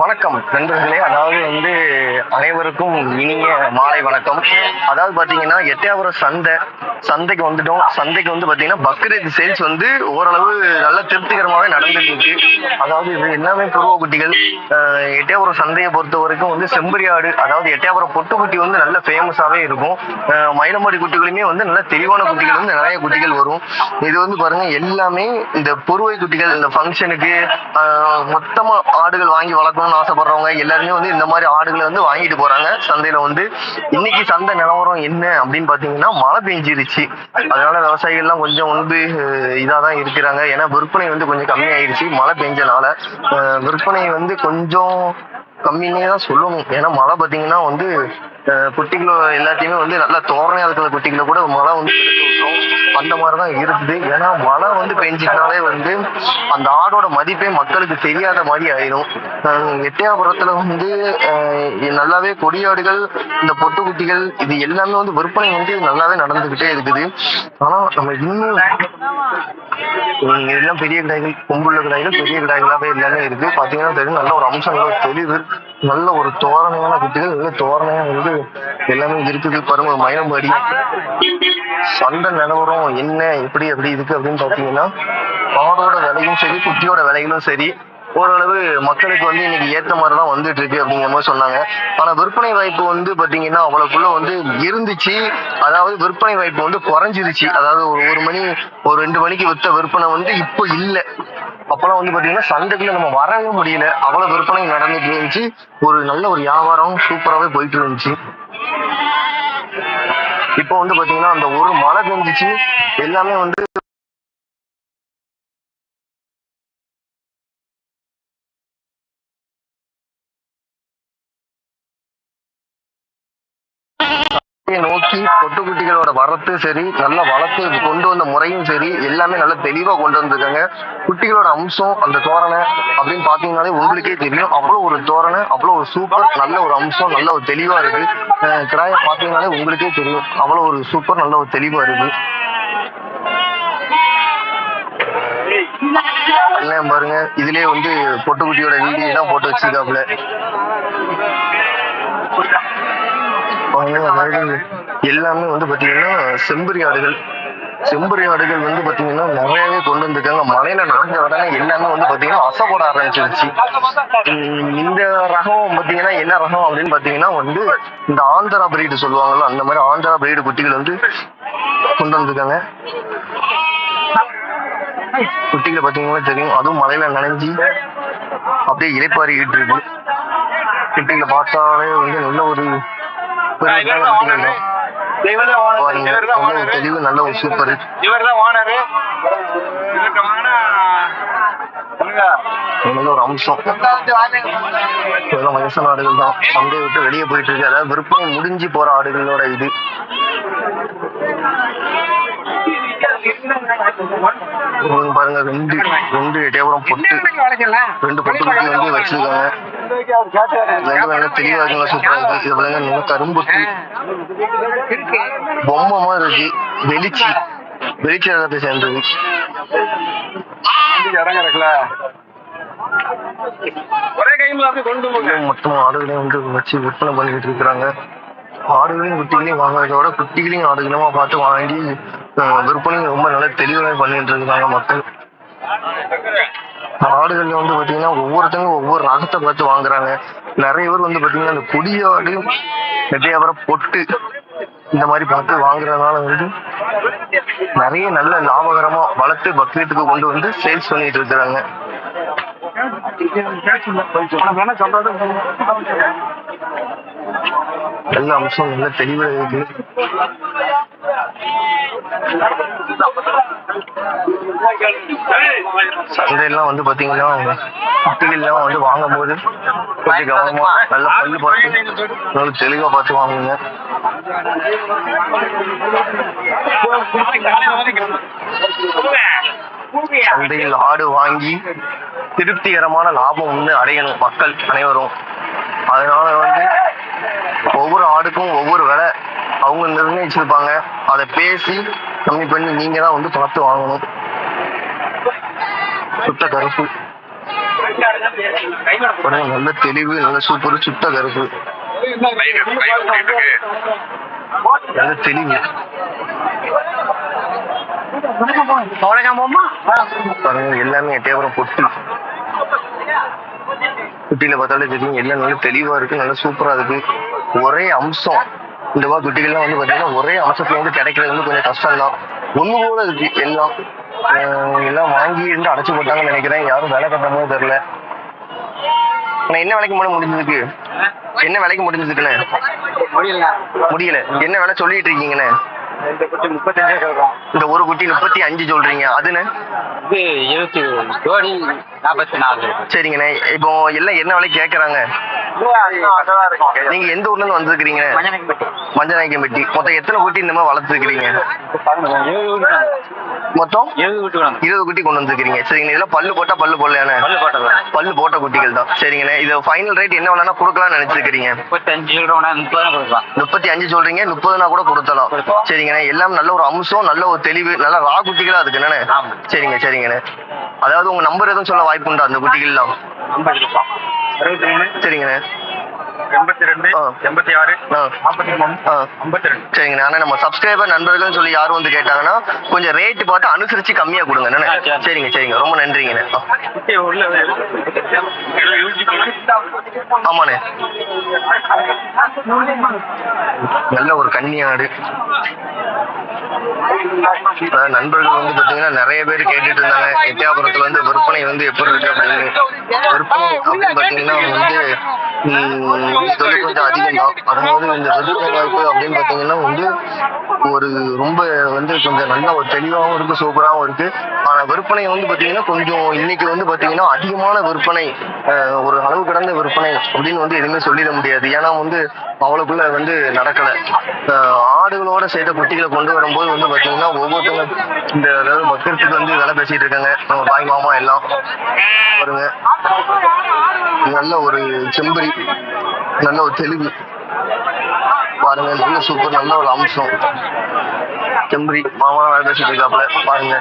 வணக்கம் நண்பர்களே அதாவது வந்து அனைவருக்கும் இனிய மாலை வணக்கம். அதாவது பாத்தீங்கன்னா எட்டையாபுரம் சந்தை சந்தைக்கு வந்துட்டோம். சந்தைக்கு வந்து பாத்தீங்கன்னா பக்ரீத் சேல்ஸ் வந்து ஓரளவு நல்ல திருப்திகரமாவே நடந்துட்டு இருக்கு அதாவது இது எல்லாமே பருவ குட்டிகள். எட்டையாபுரம் சந்தையை பொறுத்த வரைக்கும் வந்து செம்பரியாடு அதாவது எட்டையாபுரம் பொட்டு குட்டி வந்து நல்ல ஃபேமஸாவே இருக்கும். மயிலம்பாடி குட்டிகளுமே வந்து நல்ல தெளிவான குட்டிகள் வந்து நிறைய குட்டிகள் வரும். இது வந்து பாருங்க எல்லாமே இந்த பொறுவை குட்டிகள் இந்த ஃபங்க்ஷனுக்கு மொத்தமா ஆடுகள் வாங்கி வளர்க்கணும்னு ஆசைப்படுறவங்க எல்லாருமே வந்து இந்த மாதிரி ஆடுகளை வந்து வாங்கிட்டு போறாங்க. சந்தையில வந்து இன்னைக்கு சந்தை நிலவரம் என்ன அப்படின்னு பாத்தீங்கன்னா மழை பெஞ்சிருச்சு. அதனால விவசாயிகள்லாம் கொஞ்சம் வந்து இதாதான் இருக்கிறாங்க. ஏன்னா விற்பனை வந்து கொஞ்சம் கம்மியாயிருச்சு. மழை பெஞ்சனால அஹ், விற்பனை வந்து கொஞ்சம் கம்மின்னே தான் சொல்லணும். ஏன்னா மழை பார்த்தீங்கன்னா வந்து குட்டிகளை எல்லாத்தையுமே வந்து நல்லா தோரணையா இருக்கிற குட்டிகளை கூட மழை வந்து எடுத்து விட்டுரும். அந்த மாதிரி தான் இருக்குது. ஏன்னா மழை வந்து பெஞ்சிட்டாலே வந்து அந்த ஆடோட மதிப்பே மக்களுக்கு தெரியாத மாதிரி ஆயிரும். அஹ், வந்து நல்லாவே கொடியாடுகள் இந்த பொட்டு குட்டிகள் இது எல்லாமே வந்து விற்பனை வந்து நல்லாவே நடந்துகிட்டே இருக்குது. ஆனா நம்ம இன்னும் எல்லாம் இதெல்லாம் பெரிய கிடாய்கள் கொம்புள்ள கிடாய்கள் பெரிய கிடாய்களாவே எல்லாமே இருக்கு பாத்தீங்கன்னா தெரியும் நல்ல ஒரு அம்சங்களோட தெளிவு நல்ல ஒரு தோரணையான குட்டிகள் நல்ல தோரணையா வந்து எல்லாமே இருக்குது. பாருங்க ஒரு மயிலம்பாடி நிலவரம் என்ன எப்படி எப்படி இருக்கு அப்படின்னு பாத்தீங்கன்னா பாடோட விலையும் சரி குட்டியோட விலைகளும் சரி ஓரளவு மக்களுக்கு வந்து இன்னைக்கு ஏத்த மாதிரி தான் வந்துட்டு இருக்கு அப்படிங்கிற மாதிரி சொன்னாங்க. ஆனா விற்பனை வாய்ப்பு வந்து பாத்தீங்கன்னா அவ்வளவுக்குள்ள வந்து இருந்துச்சு. அதாவது விற்பனை வாய்ப்பு வந்து குறைஞ்சிருச்சு. அதாவது ஒரு ஒரு மணி ஒரு ரெண்டு மணிக்கு வித்த விற்பனை வந்து இப்போ இல்ல. அப்பெல்லாம் வந்து பாத்தீங்கன்னா சந்தைக்குள்ள நம்ம வரவே முடியல. அவ்வளவு விற்பனை நடந்துட்டு இருந்துச்சு. ஒரு நல்ல ஒரு வியாபாரம் சூப்பராகவே போயிட்டு இருந்துச்சு. இப்போ வந்து பாத்தீங்கன்னா அந்த ஒரு மழை பெஞ்சிச்சு. எல்லாமே வந்து நோக்கி நோக்கி பொட்டுக்குட்டிகளோட வரத்து சரி நல்ல வளர்த்து கொண்டு வந்த முறையும் சரி எல்லாமே நல்ல தெளிவா கொண்டு வந்திருக்காங்க. குட்டிகளோட அம்சம் அந்த தோரணை அப்படின்னு பாத்தீங்கன்னாலே உங்களுக்கே தெரியும். அவ்வளவு ஒரு தோரணை அவ்வளவு ஒரு சூப்பர் நல்ல ஒரு அம்சம் நல்ல ஒரு தெளிவா இருக்கு. கிராய பாத்தீங்கன்னாலே உங்களுக்கே தெரியும். அவ்வளவு ஒரு சூப்பர் நல்ல ஒரு தெளிவா இருக்கு. எல்லாம் பாருங்க. இதுலயே வந்து பொட்டுக்குட்டியோட வீடியோ தான் போட்டு வச்சிருக்காப்புல. பாருங்க, அதாவது எல்லாமே வந்து பாத்தீங்கன்னா செம்பரி ஆடுகள். செம்பரி ஆடுகள் வந்து பாத்தீங்கன்னா நிறையவே கொண்டு வந்திருக்காங்க. மலையில நடந்த உடனே எல்லாமே வந்து பாத்தீங்கன்னா அசை ஆரம்பிச்சிருச்சு. உம் இந்த ரகம் பாத்தீங்கன்னா என்ன ரகம் அப்படின்னு பாத்தீங்கன்னா வந்து இந்த ஆந்திரா பிரீடு சொல்லுவாங்கல்ல அந்த மாதிரி ஆந்திரா பிரீடு குட்டிகள் வந்து கொண்டு வந்திருக்காங்க. குட்டிகளை பாத்தீங்கன்னா தெரியும். அதுவும் மலையில நனைஞ்சு அப்படியே இலைப்பாரிக்கிட்டு இருக்கு குட்டிகளை பார்த்தாலே வந்து நல்ல ஒரு தெளிவு நல்ல ஒரு சூப்பர் இவர் தான் ஓனரு ஒரு அம்சம். இதெல்லாம் வயசான ஆடுகள் தான். சந்தையை விட்டு வெளியே போயிட்டு இருக்கு அதாவது விற்பனை முடிஞ்சு போற ஆடுகளோட இது. பாருங்க ரெண்டு ரெண்டு எட்டயபுரம் பொட்டு ரெண்டு பொட்டு வந்து வச்சிருக்காங்க. ரெண்டு வேலை தெளிவா இருக்குங்க சூப்பரா இருக்கு. பாருங்க நல்ல கரும்புட்டு பொம்மை மாதிரி இருக்கு. வெளிச்சி. வெளிச்சி ரகத்தை சேர்ந்தது. இடம் கிடக்கல ஒரே கையில் அப்படி கொண்டு போங்க. இன்னும் மொத்தம் ஆடுகளையும் வந்து வச்சு விற்பனை பண்ணிட்டு இருக்கிறாங்க. ஆடுகளையும் குட்டிகளையும் வாங்குறத விட குட்டிகளையும் ஆடுகளுமா பார்த்து வாங்கி விற்பனையும் ரொம்ப நல்லா தெளிவாக பண்ணிட்டு இருக்காங்க மக்கள். ஆடுகள்ல வந்து பாத்தீங்கன்னா ஒவ்வொருத்தங்க ஒவ்வொரு ரகத்தை பார்த்து வாங்குறாங்க. நிறைய பேர் வந்து பாத்தீங்கன்னா இந்த கொடியாடு அப்புறம் பொட்டு இந்த மாதிரி பார்த்து வாங்குறதுனால வந்து நிறைய நல்ல லாபகரமா வளர்த்து பக்ரீத்துக்கு கொண்டு வந்து சேல்ஸ் பண்ணிட்டு இருக்கிறாங்க. என்ன சொல்றது நல்ல அம்சம் நல்ல தெளிவாக இருக்கு. சந்தையெல்லாம் வந்து பாத்தீங்கன்னா குட்டிகள்லாம் வந்து வாங்கும் போது கொஞ்சம் கவனமா நல்ல பல்லு பார்த்து நல்ல தெளிவா பார்த்து வாங்குங்க. சந்தையில் ஆடு வாங்கி திருப்திகரமான லாபம் வந்து அடையணும் மக்கள் அனைவரும். அதனால வந்து ஒவ்வொரு ஆடுக்கும் ஒவ்வொரு விலை. அவங்க நிர்ணயிச்சிருப்பாங்க. அதை பேசி கம்மி பண்ணி நீங்க தான் வந்து பார்த்து வாங்கணும். சுத்த கருப்பு. நல்ல தெளிவு நல்ல சூப்பர் சுத்த கருப்பு. நல்ல தெளிவு. பாருங்க எல்லாமே எட்டையாபுரம் பொட்டு. குட்டியில பார்த்தாலே தெரியும் எல்லாம் நல்ல தெளிவா இருக்கு நல்ல சூப்பரா இருக்கு. ஒரே அம்சம். இந்த மாதிரி குட்டிகள்லாம் வந்து பாத்தீங்கன்னா ஒரே அம்சத்துல வந்து கிடைக்கிறது வந்து கொஞ்சம் கஷ்டம் தான் ஒண்ணு போல இருக்கு. எல்லாம் எல்லாம் வாங்கி இருந்து அடைச்சு போட்டாங்கன்னு நினைக்கிறேன். யாரும் வேலை கட்டும் தெரியல. ஆனா என்ன விலைக்கு மேடம் முடிஞ்சதுக்கு என்ன விலைக்கு முடிஞ்சதுக்குண்ணே முடியல. என்ன விலை சொல்லிட்டு இருக்கீங்கண்ணே? முப்பத்தஞ்சே சொல்றோம். இந்த ஒரு குட்டி முப்பத்தி அஞ்சு சொல்றீங்க. அதுண்ணே இது இருபத்தி ஜோடி நாற்பத்தி நாலு. சரிங்கண்ணே. இப்போ எல்லாம் என்ன விலைக்கு கேக்குறாங்க? நீங்க எந்த ஊர்ல இருந்து வந்திருக்கிறீங்க? மஞ்சநாயக்கம்பட்டி மொத்தம் எத்தனை குட்டி இந்த மாதிரி வளர்த்துருக்கிறீங்க? மொத்தம்? இருபது குட்டி கொண்டு வந்திருக்கிறீங்க. சரிங்க இதெல்லாம் பல்லு போட்டா பல்லு போடலையானே பல்லு போட்ட குட்டிகள் தான். சரிங்கண்ணே. இது ஃபைனல் ரேட் என்ன வேணா கொடுக்கலாம்னு கொடுக்கலாம். முப்பத்தி அஞ்சு சொல்றீங்க. முப்பதுனா கூட கொடுத்தலாம். சரிங்கண்ணே. எல்லாம் நல்ல ஒரு அம்சம் நல்ல ஒரு தெளிவு நல்ல ரா குட்டிகளா இருக்கு என்னண்ணே. சரிங்க சரிங்கண்ணே. அதாவது உங்க நம்பர் எதுவும் சொல்ல வாய்ப்பு உண்டா அந்த குட்டிகள்லாம் சரிங்கண்ணே எண்பத்தி ரெண்டு. எண்பத்தி ஆறு நாற்பத்தி மூணு ஆ. ஐம்பத்தி ரெண்டு சரிங்கண்ணா. ஆனா நம்ம சப்ஸ்கிரைபர் நண்பர்கள்னு சொல்லி யாரும் வந்து கேட்டாங்கன்னா கொஞ்சம் ரேட் பார்த்து அனுசரிச்சு கம்மியா கொடுங்க. சரிங்க சரிங்க. ரொம்ப நன்றிங்கண்ணே. ஆமாண்ணே. நல்ல ஒரு கன்னியாடு. அதாவது நண்பர்கள் வந்து பாத்தீங்கன்னா நிறைய பேர் கேட்டுட்டு இருந்தாங்க. எட்டயாபுரத்துல வந்து விற்பனை வந்து எப்படி இருக்கு அப்படின்னு. விற்பனை அப்படின்னு பாத்தீங்கன்னா வந்து தொழில் கொஞ்சம் அதிகம் தான் அதாவது இந்த விற்பனை வாய்ப்பு அப்படின்னு பாத்தீங்கன்னா வந்து ஒரு ரொம்ப வந்து கொஞ்சம் நல்ல ஒரு தெளிவாகவும் இருக்கு சூப்பராகவும் இருக்கு. ஆனா விற்பனை வந்து பாத்தீங்கன்னா கொஞ்சம் இன்னைக்கு வந்து பாத்தீங்கன்னா அதிகமான விற்பனை ஒரு அளவு கடந்த விற்பனை அப்படின்னு வந்து எதுவுமே சொல்லிட முடியாது. ஏன்னா வந்து அவ்வளவுக்குள்ள வந்து நடக்கல. ஆடுகளோட சேர்த்த குட்டிகளை கொண்டு வரும்போது வந்து பாத்தீங்கன்னா ஒவ்வொருத்தங்க இந்த அதாவது பக்கத்துக்கு வந்து வேலை பேசிட்டு இருக்காங்க. நம்ம பாய் மாமா எல்லாம் பாருங்க. நல்ல ஒரு செம்பரி நல்ல ஒரு தெளிவு. பாருங்க நல்ல சூப்பர் நல்ல ஒரு அம்சம். செம்பரி மாமா வேலை பேசிட்டு இருக்காப்புல பாருங்க.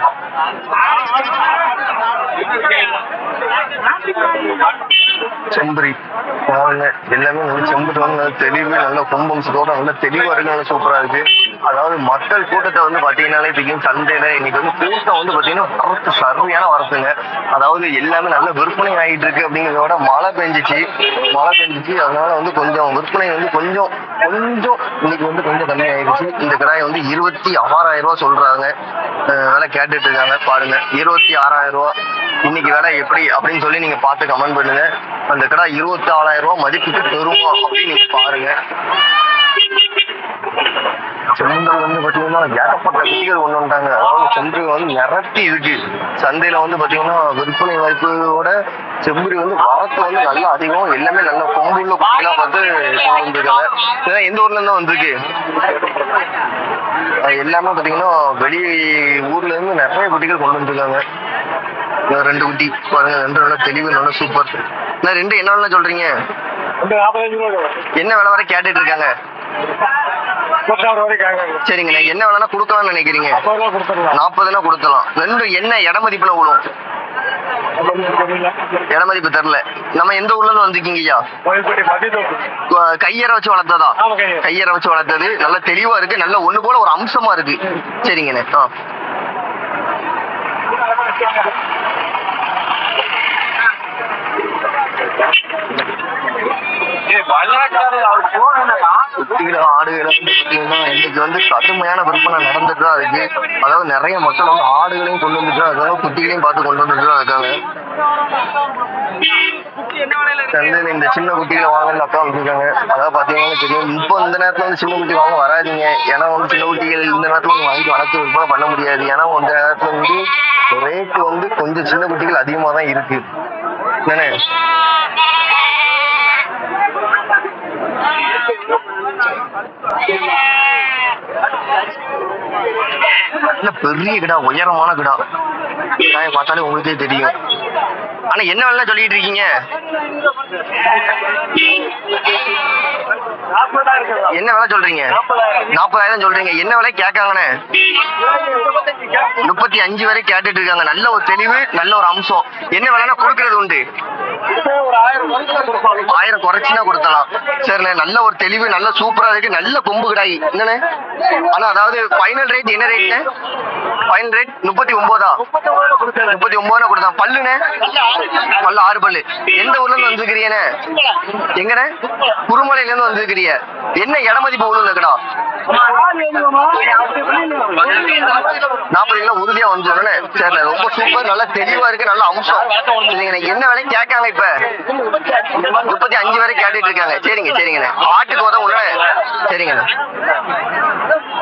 செம்பரி பாருங்க எல்லாமே நல்ல செம்புட்டு வந்து நல்ல தெளிவு நல்ல கும்பம்சத்தோட நல்ல தெளிவா இருக்கு நல்ல சூப்பரா இருக்கு. அதாவது மக்கள் கூட்டத்தை வந்து பாத்தீங்கன்னாலே தெரியும் சந்தையில இன்னைக்கு வந்து கூட்டம் வந்து பாத்தீங்கன்னா வரத்து சருமையான வரத்துங்க அதாவது எல்லாமே நல்ல விற்பனை ஆகிட்டு இருக்கு அப்படிங்கிறத விட மழை பெஞ்சிச்சு. மழை பெஞ்சிச்சு. அதனால வந்து கொஞ்சம் விற்பனை வந்து கொஞ்சம் கொஞ்சம் இன்னைக்கு வந்து கொஞ்சம் கம்மி ஆயிடுச்சு. இந்த கடாய் வந்து இருபத்தி ஆறாயிரம் ரூபா சொல்றாங்க. வேலை கேட்டுட்டு இருக்காங்க. பாருங்க. இருபத்தி ஆறாயிரம் ரூபா இன்னைக்கு வேலை எப்படி அப்படின்னு சொல்லி நீங்க பார்த்து கமெண்ட் பண்ணுங்க. அந்த கடை இருபத்தி ஆறாயிரம் ரூபாய் மதிப்புக்கு பெறுமா அப்படின்னு நீங்க பாருங்க. செம்பல் வந்து பாத்தீங்கன்னா ஏகப்பட்ட குட்டிகள் கொண்டு வந்துட்டாங்க அதாவது செம்பரி வந்து நிரப்பி இருக்கு. சந்தையில வந்து பாத்தீங்கன்னா விற்பனை வாய்ப்போட செம்பரி வந்து வரத்து வந்து நல்லா அதிகம். எல்லாமே நல்ல கொம்புள்ள குட்டிகளா பார்த்து கொண்டு வந்திருக்காங்க. இதெல்லாம் எந்த ஊர்ல இருந்தா வந்திருக்கு? எல்லாமே பாத்தீங்கன்னா வெளி ஊர்ல இருந்து நிறைய குட்டிகள் கொண்டு வந்திருக்காங்க. ரெண்டு குட்டி பாருங்க ரெண்டு நல்லா தெளிவு நல்லா சூப்பர் நான் ரெண்டு என்ன சொல்றீங்க? என்ன விலை வரை கேட்டுட்டு இருக்காங்க? சரிங்கண்ணே. என்ன விலைனா கொடுக்கலாம்னு நினைக்கிறீங்க. நாற்பதுனா கொடுத்தலாம் ரெண்டு என்ன இட மதிப்புல விழும்? இட மதிப்பு தெரில நம்ம எந்த ஊர்ல இருந்து வந்திருக்கீங்க ஐயா? கோயில்பட்டி மதியத்தோப்பு கு- கையற வச்சு வளர்த்ததா? கையற வச்சு. வளர்த்தது. நல்ல தெளிவா இருக்கு. நல்ல ஒண்ணு போல ஒரு அம்சமா இருக்கு. சரிங்கண்ணே. ஆ. குட்டிகள் ஆடுகளை வந்து பார்த்தீங்கன்னா இன்னைக்கு வந்து கடுமையான விற்பனை நடந்துட்டு தான் இருக்கு. அதாவது நிறைய மக்கள் வந்து ஆடுகளையும் கொண்டு வந்துட்டு தான் இருக்காங்க குட்டிகளையும் பார்த்து கொண்டு வந்துட்டு தான் இருக்காங்க. இந்த சின்ன குட்டிகளை வாங்க அக்கா வந்துருக்காங்க. அதாவது பாத்தீங்கன்னா தெரியும். இப்போ இந்த நேரத்துல வந்து சின்ன குட்டி வாங்க வராதீங்க. ஏன்னா வந்து சின்ன குட்டிகள் இந்த நேரத்துல வந்து வாங்கி வளர்த்து விற்பனை பண்ண முடியாது. ஏன்னா இந்த நேரத்துல வந்து ரேட்டு வந்து கொஞ்சம் சின்ன குட்டிகள் அதிகமா தான் இருக்கு. என்னண்ணே? நல்ல பெரிய கிடா உயரமான கிடா. கிடாயை பார்த்தாலே உங்களுக்கே தெரியும். ஆனா என்ன வேலை சொல்லிட்டு இருக்கீங்க? என்ன விலை சொல்றீங்க? நாற்பதாயிரம் சொல்றீங்க. என்ன விலை கேட்காங்கண்ணே? முப்பத்தி அஞ்சு வரை கேட்டுட்டு இருக்காங்க. நல்ல ஒரு தெளிவு நல்ல ஒரு அம்சம். என்ன விலைனா கொடுக்கறது உண்டு. ஆயிரம் குறைச்சுனா கொடுத்தலாம். சரிண்ணே நல்ல ஒரு தெளிவு நல்ல சூப்பரா இருக்கு. நல்ல கொம்பு கிடாய் என்னண்ணே? ஆனா அதாவது ஃபைனல் ரேட் என்ன ரேட்ண்ணே ஃபைனல் ரேட் முப்பத்தி ஒன்பதா முப்பத்தி ஒன்பதுனா கொடுத்தா பல்லுண்ணே? பல்லு ஆறு பல்லு. எந்த ஊர்ல இருந்து வந்திருக்கிறீங்கண்ணே? எங்கண்ணே? குருமலையில இருந்து வந்திருக்கிறீங்க. என்ன இடமதிப்பு ஒண்ணு கடா நாற்பது கிலோ உறுதியா வந்துடுறேன் சரிண்ணே ரொம்ப சூப்பர் நல்ல தெளிவா இருக்கு நல்ல அம்சம். சரிங்கண்ணே என்ன வேலையும் கேட்காங்க இப்ப? முப்பத்தி அஞ்சு வரை கேட்டுட்டு இருக்காங்க சரிங்க சரிங்கண்ணே. ஆட்டுக்கு உதவும் உடனே சரிங்கண்ணே.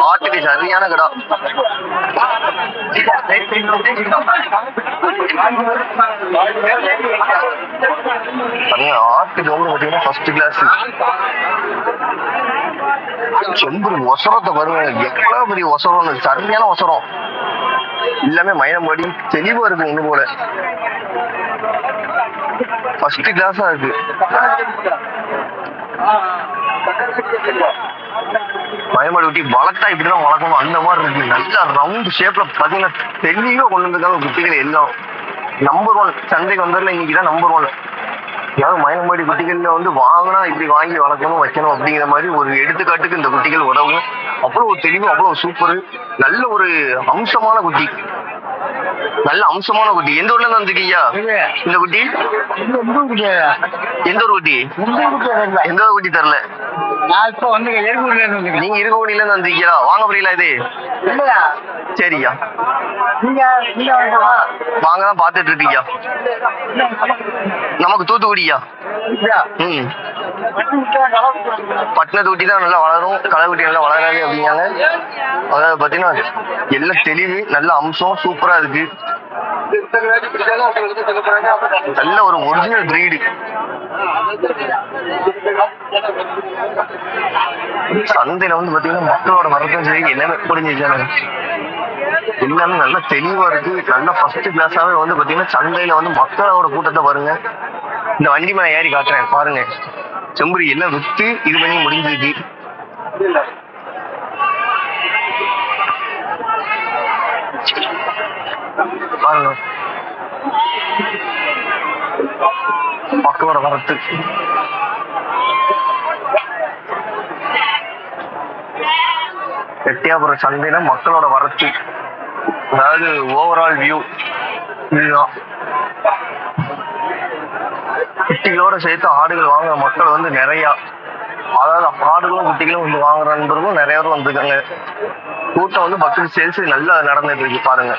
ஆட்டுக்கு சரியான கடா. பாருங்க ஆட்டுக்கு வந்து பாத்தீங்கன்னா ஃபர்ஸ்ட் கிளாஸ் செம்பு ஒசரத்தை பாருங்க. எவ்வளவு பெரிய ஒசரம் சரியான ஒசரம். எல்லாமே மயனம்படி தெளிவா இருக்கு ஒண்ணு போல. ஃபர்ஸ்ட் கிளாஸா இருக்கு மயமாடி குட்டி வளர்த்தா இப்படிதான் வளர்க்கணும். அந்த மாதிரி இருக்கு. நல்லா ரவுண்ட் ஷேப்ல பாத்தீங்கன்னா தெளிவா கொண்டு வந்திருக்காங்க குட்டிகள் எல்லாம். நம்பர் ஒன் சந்தைக்கு வந்ததுல இன்னைக்கு தான் நம்பர் ஒன் அதாவது மயங்கமாடி குட்டிகள்ல வந்து வாங்கினா இப்படி வாங்கி வளர்க்கணும் வைக்கணும் அப்படிங்கிற மாதிரி ஒரு எடுத்துக்காட்டுக்கு இந்த குட்டிகள் உதவும். அவ்வளவு ஒரு தெளிவு அவ்வளவு சூப்பர் நல்ல ஒரு அம்சமான குட்டி. நல்ல அம்சமான குட்டி. எந்த ஊர்ல இருந்து வந்திருக்கீங்க? இந்த குட்டி? எந்த ஒரு குட்டி? எந்த ஒரு குட்டி தரல? நான் இப்ப வந்து இருந்து நீங்க இருக்ககுடியில இருந்து வந்திருக்கீங்களா? வாங்க புரியல இது? இல்லையா சரியா நீங்க நீங்க வேண்டாமா வாங்க தான் பாத்துட்டு இருக்கீங்க நமக்கு தூத்துக்குடியா? ம். பட்டினத்து குட்டி தான் நல்லா வளரும். களை குட்டி நல்லா வளராது அப்படிங்காங்க அதாவது பாத்தீங்கன்னா எல்லாம் தெளிவு நல்ல அம்சம் சூப்பரா இருக்கு. நல்ல ஒரு ஒரிஜினல் பிரீடு சந்தையில வந்து பாத்தீங்கன்னா மக்களோட வரதும் சரி எல்லாமே புரிஞ்சிச்சாங்க எல்லாமே நல்ல தெளிவா இருக்கு. நல்ல ஃபர்ஸ்ட் கிளாஸாவே வந்து பாத்தீங்கன்னா சந்தையில வந்து மக்களோட கூட்டத்தை பாருங்க. இந்த வண்டி மேல ஏறி காட்டுறேன் பாருங்க. செம்புரி எல்லாம் வித்து இது பண்ணி முடிஞ்சிருக்கு. பாருங்க. மக்களோட வரத்து எட்டியாபுரம் சந்தையில மக்களோட வரத்து அதாவது ஓவரால் வியூ இதுதான். குட்டிகளோட சேர்த்து ஆடுகள் வாங்குற மக்கள் வந்து நிறையா. அதாவது ஆடுகளும் குட்டிகளும் வந்து வாங்குற நண்பர்களும் நிறைய பேர் வந்திருக்காங்க. கூட்டம் வந்து பக்கத்து சேல்ஸ் நல்லா நடந்துட்டு இருக்கு பாருங்க.